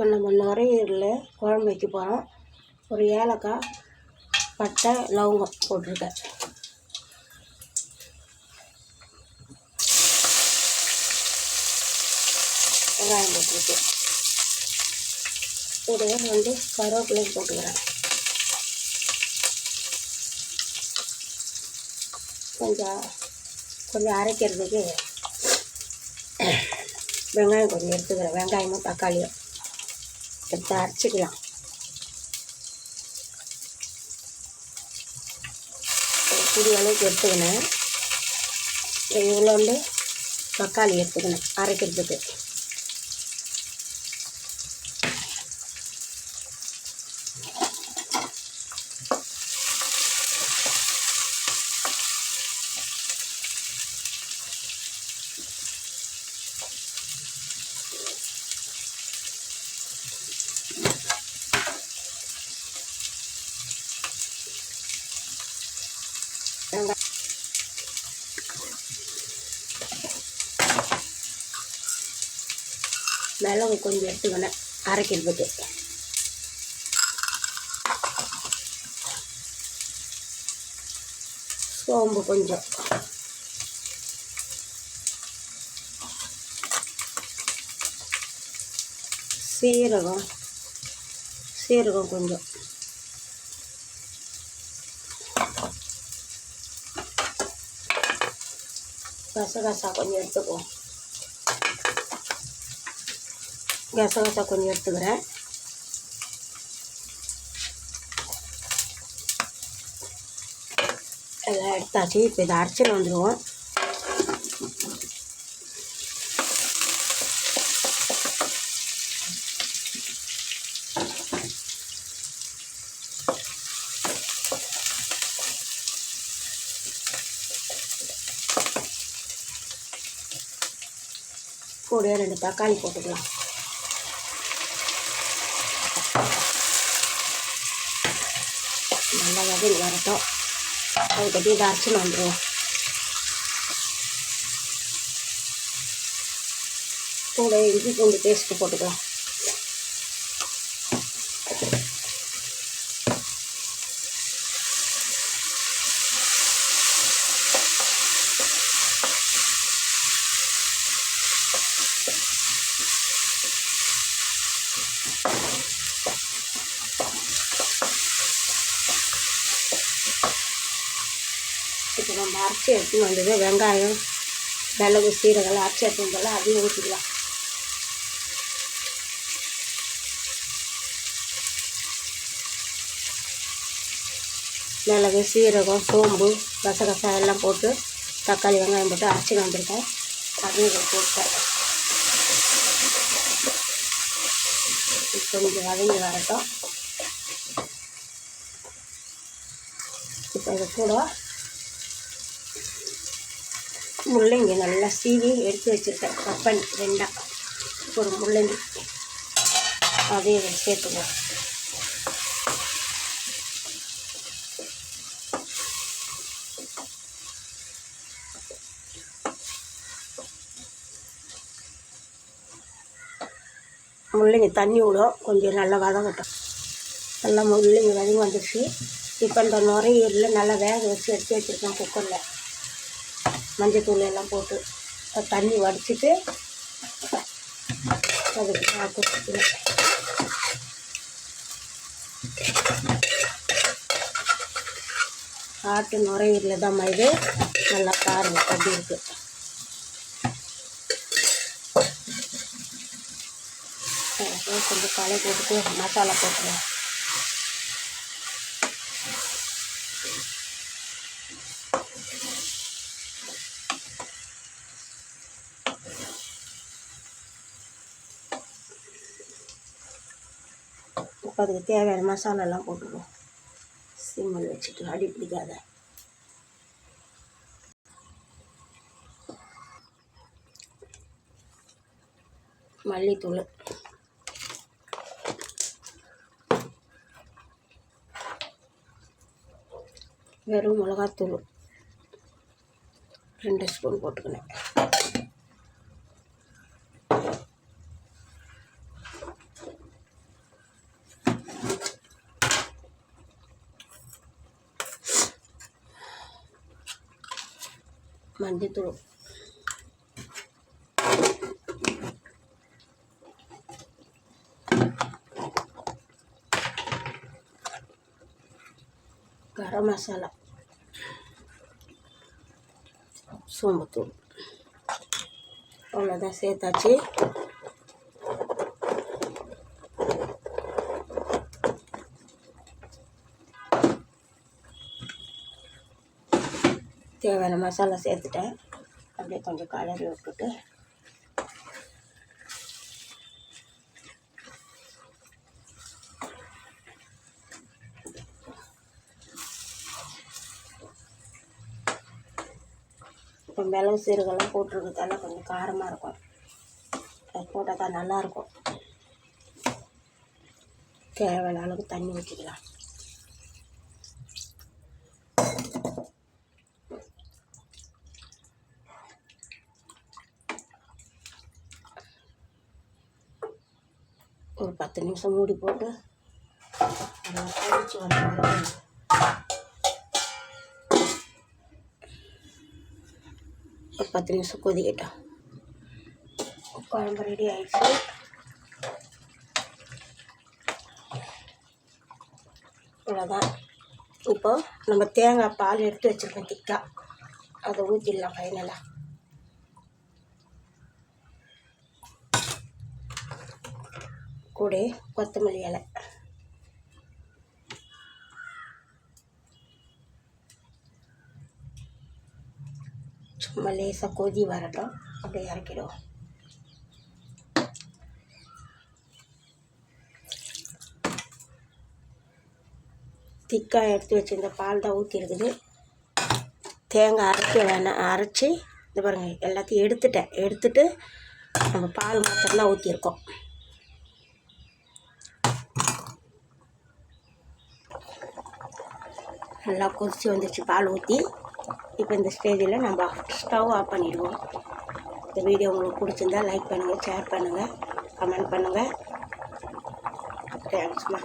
இப்போ நம்ம நுரையீரலில் குழம்பு வைக்க போகிறோம் ஒரு ஏலக்காய் பட்டை லவங்கம் போட்டிருக்கேன். வெங்காயம் போட்டிருக்கேன். கூடவே வந்து கருவேப்பிலையும் போட்டுக்கிறேன். கொஞ்சம் கொஞ்சம் அரைக்கிறதுக்கு வெங்காயம் கொஞ்சம் எடுத்துக்கிறேன். வெங்காயமும் தக்காளியும். எடுத்து அரைச்சிக்கலாம். ஒரு புடி அளவுக்கு எடுத்துக்கினேன் இவ்வளோண்டு தக்காளி எடுத்துக்கணும் அரைக்கிறதுக்கு வெங்காயம் மிளகு கொஞ்சம் எடுத்துக்கணும் அரைக்கிறதுக்கு சோம்பு கொஞ்சம். சீரகம். சீரகம் கொஞ்சம். கசகசா கொஞ்சம் எடுத்துக்குவோம். கசகசா கொஞ்சம் எடுத்துக்கிறேன். எல்லாம் எடுத்தாச்சு இப்போ இதை அரைச்சல் வந்துடுவோம் கூட ரெண்டு தக்காளி போட்டுக்கலாம். மாதிரி வதங்கி வரட்டும். அதுக்கட்டி இதை அரைச்சின்னு வந்துடுவோம் கூட இஞ்சி பூண்டு பேஸ்ட்டு போட்டுக்கலாம். நம்ம அரைச்சி எடுத்துன்னு வந்தது வெங்காயம் மிளகு சீரகெல்லாம் அரைச்சி எடுத்துன்னு போல அதையும் ஊற்றிக்கலாம். மிளகு சீரகம் சோம்பு கசகசா எல்லாம் போட்டு தக்காளி வெங்காயம் போட்டு அரைச்சின்னு வந்திருக்கேன். அதையும் இதில் போட்டேன் கொஞ்சம் வதங்கி வரட்டும். இப்போ இது கூட முள்ளங்கி நல்லா சீவி எடுத்து வச்சுருக்கேன். கப்பன் பண்ணி ரெண்டாக ஒரு முள்ளங்கி. அதையும் சேர்த்துக்குவோம் முள்ளங்கி தண்ணி விடும். கொஞ்சம் நல்லா வதங்கட்டும். நல்லா முள்ளங்கி வதங்கி வந்துடுச்சு இப்போ இந்த நுரையீரில் நல்லா வேக வச்சு எடுத்து வச்சுருக்கேன் குக்கரில். மஞ்சத்தூள் எல்லாம் போட்டு தண்ணி வடிச்சிட்டு அதுக்கு பார்த்து ஆட்டு நுரையீரில் தான் இது. நல்லா பாருங்க அப்படி இருக்குது கொஞ்சம் களை போட்டுட்டு மசாலா போட்டுருவேன் இப்போ அதுக்கு தேவையான மசாலாலாம் போட்டுருவோம் சிம்மில் வச்சுட்டு அடி பிடிக்காத. மல்லித்தூள். வெறும் மிளகாத்தூள். ரெண்டு ஸ்பூன் போட்டுக்கினேன் மஞ்சத்தூள் கரம் மசாலா சோம்புத்தூள் அவ்வளோதான் சேர்த்தாச்சு தேவையான மசாலா சேர்த்துட்டேன். அப்படியே கொஞ்சம் கலரி விட்டுட்டு. இப்போ மிளகு சீரகெல்லாம் போட்டிருக்கிறதால கொஞ்சம் காரமாக இருக்கும். அது போட்டால் தான் நல்லாயிருக்கும் தேவையான அளவுக்கு தண்ணி ஊற்றிக்கலாம் ஒரு பத்து நிமிஷம் மூடி போட்டு நல்லா கொதிச்சு வந்த ஒரு பத்து நிமிஷம் கொதிக்கட்டும். குழம்பு ரெடி ஆயிடுச்சு. இவ்வளோதான் இப்போ நம்ம தேங்காய் பால் எடுத்து வச்சுருக்கோம் திக்காக அதை ஊற்றிடலாம் ஃபைனலாக கூட கொத்தமல்லி இலை. சும்மா லேசாக கொதி வரட்டும். அப்படியே இறக்கிடுவோம். திக்காக எடுத்து வச்சிருந்த பால் தான் ஊற்றிருக்குது தேங்காய் அரைக்க வேணாம். அரைச்சி இந்த பாருங்கள் எல்லாத்தையும் எடுத்துட்டேன். எடுத்துட்டு நம்ம பால் மாத்திரம் ஊற்றிருக்கோம் நல்லா கொதித்து வந்துச்சு பால் ஊற்றி இப்போ இந்த ஸ்டேஜில் நம்ம ஸ்டவ் ஆஃப் பண்ணிவிடுவோம் இந்த வீடியோ உங்களுக்கு பிடிச்சிருந்தா லைக் பண்ணுங்கள் ஷேர் பண்ணுங்கள் கமெண்ட் பண்ணுங்கள் தேங்க்ஸ்மா